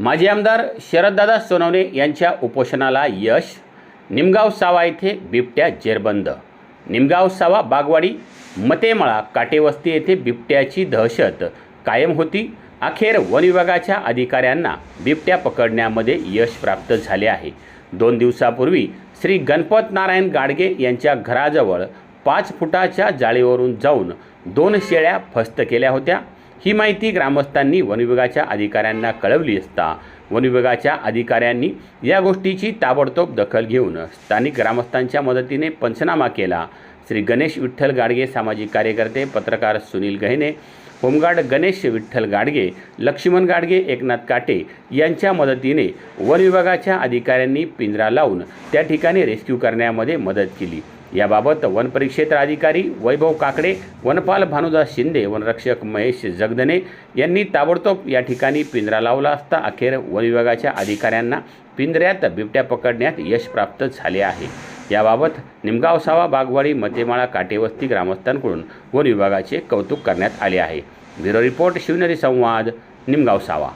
माजी आमदार शरददादा सोनवणे यांच्या उपोषणाला यश. निमगाव सावा येथे बिबट्या जेरबंद. निमगाव सावा बागवाडी मतेमळा काटेवस्ती येथे बिबट्याची दहशत कायम होती. अखेर वन विभागाच्या अधिकाऱ्यांना बिबट्या पकडण्यामध्ये यश प्राप्त झाले आहे. दोन दिवसापूर्वी श्री गणपत नारायण गाडगे यांच्या घराजवळ पाच फुटाच्या जाळीवरून जाऊन दोन शेळ्या फस्त केल्या होत्या. ही माहिती ग्रामस्थांनी वनविभागाच्या अधिकाऱ्यांना कळवली असता वनविभागाच्या अधिकाऱ्यांनी या गोष्टीची ताबडतोब दखल घेऊन स्थानिक ग्रामस्थांच्या मदतीने पंचनामा केला. श्री गणेश विठ्ठल गाडगे सामाजिक कार्यकर्ते पत्रकार सुनील गहिने होमगार्ड गणेश विठ्ठल गाडगे लक्ष्मण गाडगे एकनाथ काटे यांच्या मदतीने वन विभागाच्या अधिकाऱ्यांनी पिंजरा लावून त्या ठिकाणी रेस्क्यू करण्यामध्ये मदत केली. याबाबत वन परिक्षेत्र अधिकारी वैभव काकडे वनपाल भानुदास शिंदे वनरक्षक महेश जगदने यांनी ताबडतोब या ठिकाणी पिंजरा लावला असता अखेर वन विभागाच्या अधिकाऱ्यांना पिंजऱ्यात बिबट्या पकडण्यात यश प्राप्त झाले आहे. याबाबत निमगाव सावा बागवाडी मतेमाळा काटेवस्ती ग्रामस्थांकडून वन विभागाचे कौतुक करण्यात आले आहे. ब्युरो रिपोर्ट शिवनेरी संवाद निमगाव सावा